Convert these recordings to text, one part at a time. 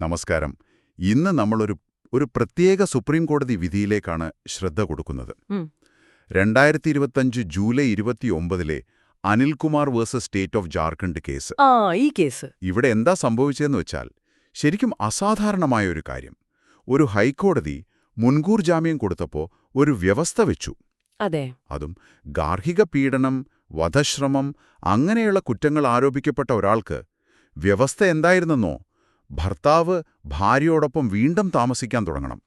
നമസ്കാരം. ഇന്ന് നമ്മളൊരു ഒരു പ്രത്യേക സുപ്രീം കോടതി വിധിയിലേക്കാണ് ശ്രദ്ധ കൊടുക്കുന്നത്. രണ്ടായിരത്തി ഇരുപത്തഞ്ച് July ഇരുപത്തിയൊമ്പതിലെ Anilkumar versus state of Jharkhand case. ഈ കേസ്. ഇവിടെ എന്താ സംഭവിച്ചതെന്ന് വെച്ചാൽ ശരിക്കും അസാധാരണമായ ഒരു കാര്യം. ഒരു ഹൈക്കോടതി മുൻകൂർ ജാമ്യം കൊടുത്തപ്പോൾ ഒരു വ്യവസ്ഥ വെച്ചു. അതെ. അതും ഗാർഹിക പീഡനം വധശ്രമം അങ്ങനെയുള്ള കുറ്റങ്ങൾ ആരോപിക്കപ്പെട്ട ഒരാൾക്ക് വ്യവസ്ഥ എന്തായിരുന്നെന്നോ ഭർത്താവ് ഭാര്യയോടൊപ്പം വീണ്ടും താമസിക്കാൻ തുടങ്ങണം.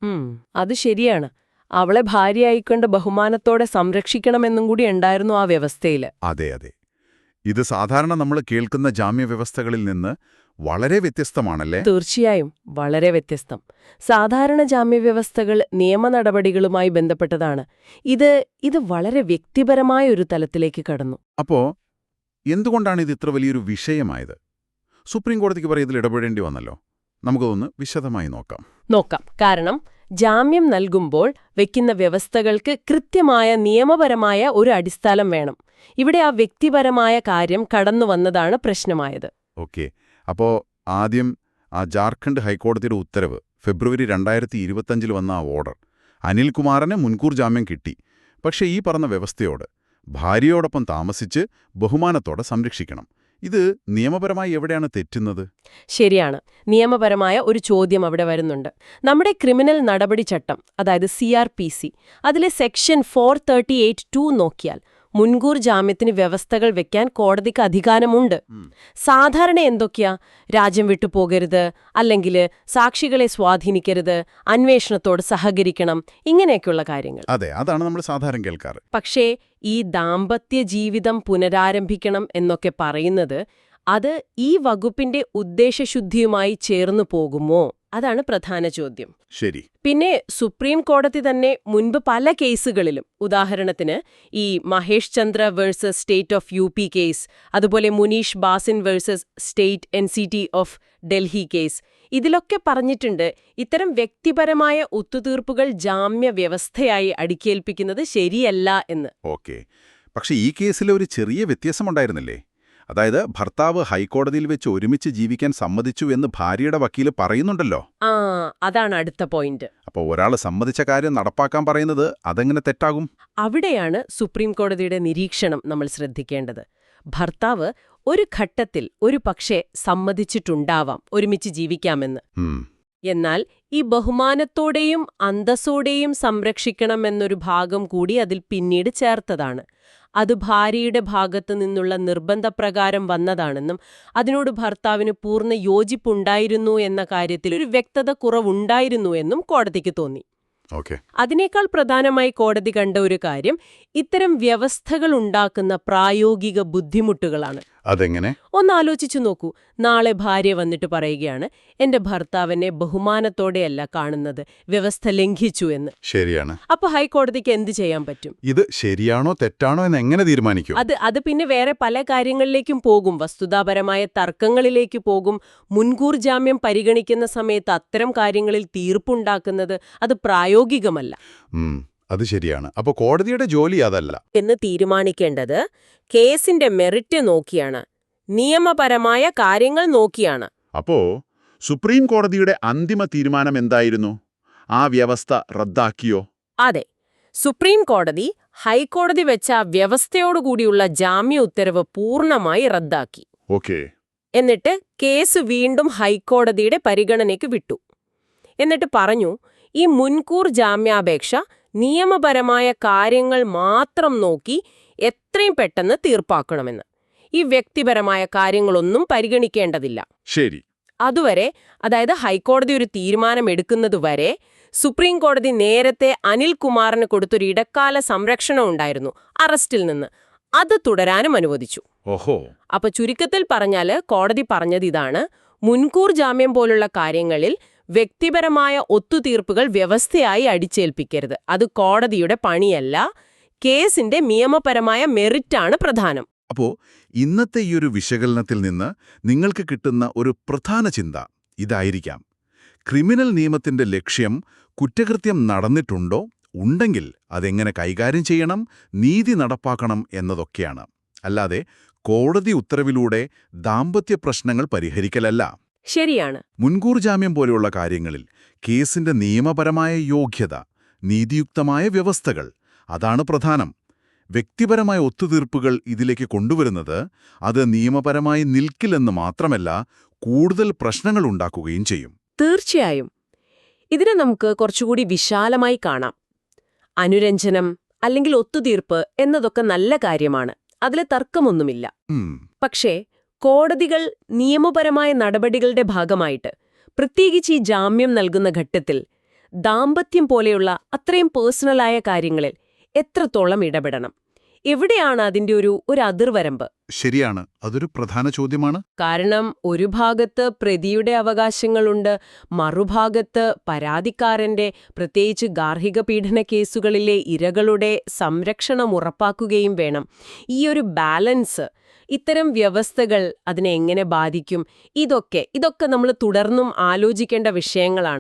അത് ശരിയാണ്. അവളെ ഭാര്യയായിക്കൊണ്ട് ബഹുമാനത്തോടെ സംരക്ഷിക്കണമെന്നും കൂടി ഉണ്ടായിരുന്നു ആ വ്യവസ്ഥയിൽ അതെ അതെ. ഇത് സാധാരണ നമ്മൾ കേൾക്കുന്ന ജാമ്യവ്യവസ്ഥകളിൽ നിന്ന് വളരെ വ്യത്യസ്തമാണല്ലേ? തീർച്ചയായും വളരെ വ്യത്യസ്തം. സാധാരണ ജാമ്യവ്യവസ്ഥകൾ നിയമ നടപടികളുമായി ബന്ധപ്പെട്ടതാണ്. ഇത് ഇത് വളരെ വ്യക്തിപരമായ ഒരു തലത്തിലേക്ക് കടന്നു. അപ്പോ എന്തുകൊണ്ടാണ് ഇത് ഇത്ര വലിയൊരു വിഷയമായത്? സുപ്രീം കോടതിക്ക് പറയും ഇതിൽ ഇടപെടേണ്ടി വന്നല്ലോ. നമുക്കതൊന്ന് വിശദമായി നോക്കാം. നോക്കാം. കാരണം ജാമ്യം നൽകുമ്പോൾ വെക്കുന്ന വ്യവസ്ഥകൾക്ക് കൃത്യമായ നിയമപരമായ ഒരു അടിസ്ഥാനം വേണം. ഇവിടെ ആ വ്യക്തിപരമായ കാര്യം കടന്നു വന്നതാണ് പ്രശ്നമായത്. ഓക്കെ. അപ്പോ ആദ്യം ആ ജാർഖണ്ഡ് ഹൈക്കോടതിയുടെ ഉത്തരവ് ഫെബ്രുവരി രണ്ടായിരത്തി ഇരുപത്തഞ്ചിൽ വന്ന ആ ഓർഡർ. അനിൽകുമാറിന് മുൻകൂർ ജാമ്യം കിട്ടി. പക്ഷേ ഈ പറഞ്ഞ വ്യവസ്ഥയോട് ഭാര്യയോടൊപ്പം താമസിച്ച് ബഹുമാനത്തോടെ സംരക്ഷിക്കണം. ഇത് നിയമപരമായി എവിടെയാണ് തെറ്റുന്നത്? ശരിയാണ്. നിയമപരമായ ഒരു ചോദ്യം അവിടെ വരുന്നുണ്ട്. നമ്മുടെ ക്രിമിനൽ നടപടി ചട്ടം അതായത് സി ആർ പി സി അതിലെ section four thirty eight two നോക്കിയാൽ മുൻകൂർ ജാമ്യത്തിന് വ്യവസ്ഥകൾ വെക്കാൻ കോടതിക്ക് അധികാരമുണ്ട്. സാധാരണ എന്തൊക്കെയാ? രാജ്യം വിട്ടുപോകരുത് അല്ലെങ്കിൽ സാക്ഷികളെ സ്വാധീനിക്കരുത് അന്വേഷണത്തോട് സഹകരിക്കണം ഇങ്ങനെയൊക്കെയുള്ള കാര്യങ്ങൾ. അതെ അതാണ് നമ്മൾ സാധാരണ കേൾക്കാറ്. പക്ഷേ ഈ ദാമ്പത്യ ജീവിതം പുനരാരംഭിക്കണം എന്നൊക്കെ പറയുന്നത് അത് ഈ വകുപ്പിന്റെ ഉദ്ദേശശുദ്ധിയുമായി ചേർന്നു പോകുമോ? അതാണ് പ്രധാന ചോദ്യം. ശരി. പിന്നെ സുപ്രീം കോടതി തന്നെ മുൻപ് പല കേസുകളിലും ഉദാഹരണത്തിന് ഈ Mahesh Chandra versus state of U P case അതുപോലെ Munish Bhasin versus state N C T of Delhi case ഇതിലൊക്കെ പറഞ്ഞിട്ടുണ്ട് ഇത്തരം വ്യക്തിപരമായ ഒത്തുതീർപ്പുകൾ ജാമ്യ വ്യവസ്ഥയായി അടിക്കേൽപ്പിക്കുന്നത് ശരിയല്ല എന്ന്. ഓക്കെ. പക്ഷേ ഈ കേസിൽ ഒരു ചെറിയ വ്യത്യാസമുണ്ടായിരുന്നില്ലേ? അതായത് ഭർത്താവ് ഹൈക്കോടതിയിൽ വെച്ച് ഒരുമിച്ച് ജീവിക്കാൻ സമ്മതിച്ചു എന്ന് ഭാര്യയുടെ വക്കീൽ പറയുന്നുണ്ടല്ലോ. ആ അതാണ് അടുത്ത പോയിന്റ് അപ്പോൾ ഒരാൾ സമ്മതിച്ച കാര്യം നടപ്പാക്കാൻ പറയുന്നത് അതെങ്ങനെ തെറ്റാകും? അവിടെയാണ് സുപ്രീം കോടതിയുടെ നിരീക്ഷണം നമ്മൾ ശ്രദ്ധിക്കേണ്ടത്. ഭർത്താവ് ഒരു ഘട്ടത്തിൽ ഒരു പക്ഷേ സമ്മതിച്ചിട്ടുണ്ടാവാം ഒരുമിച്ച് ജീവിക്കാമെന്ന്. എന്നാൽ ഈ ബഹുമാനത്തോടെയും അന്തസ്സോടെയും സംരക്ഷിക്കണമെന്നൊരു ഭാഗം കൂടി അതിൽ പിന്നീട് ചേർത്തതാണ്. അത് ഭാര്യയുടെ ഭാഗത്തു നിന്നുള്ള നിർബന്ധപ്രകാരം വന്നതാണെന്നും അതിനോട് ഭർത്താവിന് പൂർണ യോജിപ്പുണ്ടായിരുന്നു എന്ന കാര്യത്തിൽ ഒരു വ്യക്തത കുറവുണ്ടായിരുന്നു എന്നും കോടതിക്ക് തോന്നി. അതിനേക്കാൾ പ്രധാനമായി കോടതി കണ്ട ഒരു കാര്യം ഇത്തരം വ്യവസ്ഥകൾ ഉണ്ടാക്കുന്ന പ്രായോഗിക ബുദ്ധിമുട്ടുകളാണ്. അതെങ്ങനെ? ഒന്നാലോചിച്ചു നോക്കൂ. നാളെ ഭാര്യ വന്നിട്ട് പറയുകയാണ് എന്റെ ഭർത്താവിനെ ബഹുമാനത്തോടെയല്ല കാണുന്നത് വ്യവസ്ഥ ലംഘിച്ചു എന്ന്. ശരിയാണ്. അപ്പൊ ഹൈക്കോടതിക്ക് എന്ത് ചെയ്യാൻ പറ്റും? ഇത് ശരിയാണോ തെറ്റാണോ എന്ന് എങ്ങനെ തീരുമാനിക്കും? അത് അത് പിന്നെ വേറെ പല കാര്യങ്ങളിലേക്കും പോകും. വസ്തുതാപരമായ തർക്കങ്ങളിലേക്ക് പോകും. മുൻകൂർ ജാമ്യം പരിഗണിക്കുന്ന സമയത്ത് അത്തരം കാര്യങ്ങളിൽ തീർപ്പുണ്ടാക്കുന്നത് അത് പ്രായോഗികമല്ല. അത് ശരിയാണ്. അപ്പോൾ കോടതിയുടെ ജോലി അതല്ല. എന്ന് തീരുമാനിക്കേണ്ടത് കേസിന്റെ മെറിറ്റ് നോക്കിയാണ്. നിയമപരമായ കാര്യങ്ങൾ നോക്കിയാണ്. അപ്പോ സുപ്രീം കോടതിയുടെ അന്തിമ തീരുമാനം എന്തായിരുന്നു? ആ വ്യവസ്ഥ റദ്ദാക്കിയോ? അതെ. സുപ്രീം കോടതി ഹൈക്കോടതി വെച്ച വ്യവസ്ഥയോടുകൂടിയുള്ള ജാമ്യ ഉത്തരവ് പൂർണമായി റദ്ദാക്കി. ഓക്കെ. എന്നിട്ട് കേസ് വീണ്ടും ഹൈക്കോടതിയുടെ പരിഗണനയ്ക്ക് വിട്ടു. എന്നിട്ട് പറഞ്ഞു ഈ മുൻകൂർ ജാമ്യാപേക്ഷ നിയമപരമായ കാര്യങ്ങൾ മാത്രം നോക്കി എത്രയും പെട്ടെന്ന് തീർപ്പാക്കണമെന്ന്. ഈ വ്യക്തിപരമായ കാര്യങ്ങളൊന്നും പരിഗണിക്കേണ്ടതില്ല. ശരി. അതുവരെ അതായത് ഹൈക്കോടതി ഒരു തീരുമാനം എടുക്കുന്നതുവരെ സുപ്രീം കോടതി നേരത്തെ അനിൽകുമാറിന് കൊടുത്തൊരു ഇടക്കാല സംരക്ഷണം ഉണ്ടായിരുന്നു അറസ്റ്റിൽ നിന്ന്. അത് തുടരാനും അനുവദിച്ചു. ഓഹോ. അപ്പൊ ചുരുക്കത്തിൽ പറഞ്ഞാൽ കോടതി പറഞ്ഞത് ഇതാണ് മുൻകൂർ ജാമ്യം പോലുള്ള കാര്യങ്ങളിൽ വ്യക്തിപരമായ ഒത്തുതീർപ്പുകൾ വ്യവസ്ഥയായി അടിച്ചേൽപ്പിക്കരുത്. അത് കോടതിയുടെ പണിയല്ല കേസിന്റെ നിയമപരമായ മെറിറ്റാണ് പ്രധാനം. അപ്പോ ഇന്നത്തെ ഈ ഒരു വിശകലനത്തിൽ നിന്ന് നിങ്ങൾക്ക് കിട്ടുന്ന ഒരു പ്രധാന ചിന്ത ഇതായിരിക്കാം. ക്രിമിനൽ നിയമത്തിന്റെ ലക്ഷ്യം കുറ്റകൃത്യം നടന്നിട്ടുണ്ടോ? ഉണ്ടെങ്കിൽ അതെങ്ങനെ കൈകാര്യം ചെയ്യണം? നീതി നടപ്പാക്കണം എന്നതൊക്കെയാണ്. അല്ലാതെ കോടതി ഉത്തരവിലൂടെ ദാമ്പത്യ പ്രശ്നങ്ങൾ പരിഹരിക്കലല്ല. ശരിയാണ്. മുൻകൂർ ജാമ്യം പോലെയുള്ള കാര്യങ്ങളിൽ കേസിന്റെ നിയമപരമായ യോഗ്യത നീതിയുക്തമായ വ്യവസ്ഥകൾ അതാണ് പ്രധാനം. വ്യക്തിപരമായ ഒത്തുതീർപ്പുകൾ ഇതിലേക്ക് കൊണ്ടുവരുന്നത് അത് നിയമപരമായി നിൽക്കില്ലെന്ന് മാത്രമല്ല കൂടുതൽ പ്രശ്നങ്ങൾ ഉണ്ടാക്കുകയും ചെയ്യും. തീർച്ചയായും. ഇതിനെ നമുക്ക് കുറച്ചുകൂടി വിശാലമായി കാണാം. അനുരഞ്ജനം അല്ലെങ്കിൽ ഒത്തുതീർപ്പ് എന്നതൊക്കെ നല്ല കാര്യമാണ്. അതിലെ തർക്കമൊന്നുമില്ല. പക്ഷേ കോടതികൾ നിയമപരമായ നടപടികളുടെ ഭാഗമായിട്ട് പ്രത്യേകിച്ച് ഈ ജാമ്യം നൽകുന്ന ഘട്ടത്തിൽ ദാമ്പത്യം പോലെയുള്ള അത്രയും പേഴ്സണലായ കാര്യങ്ങളിൽ എത്രത്തോളം ഇടപെടണം? എവിടെയാണ് അതിന്റെ ഒരു ഒരു അതിർവരമ്പ്? ശരിയാണ്. അതൊരു പ്രധാന ചോദ്യമാണ്. കാരണം ഒരു ഭാഗത്ത് പ്രതിയുടെ അവകാശങ്ങളുണ്ട് മറുഭാഗത്ത് പരാതിക്കാരന്റെ പ്രത്യേകിച്ച് ഗാർഹിക പീഡന കേസുകളിലെ ഇരകളുടെ സംരക്ഷണം ഉറപ്പാക്കുകയും വേണം. ഈ ഒരു ബാലൻസ് ഇത്തരം വ്യവസ്ഥകൾ അതിനെ എങ്ങനെ ബാധിക്കും? ഇതൊക്കെ ഇതൊക്കെ നമ്മൾ തുടർന്നും ആലോചിക്കേണ്ട വിഷയങ്ങളാണ്.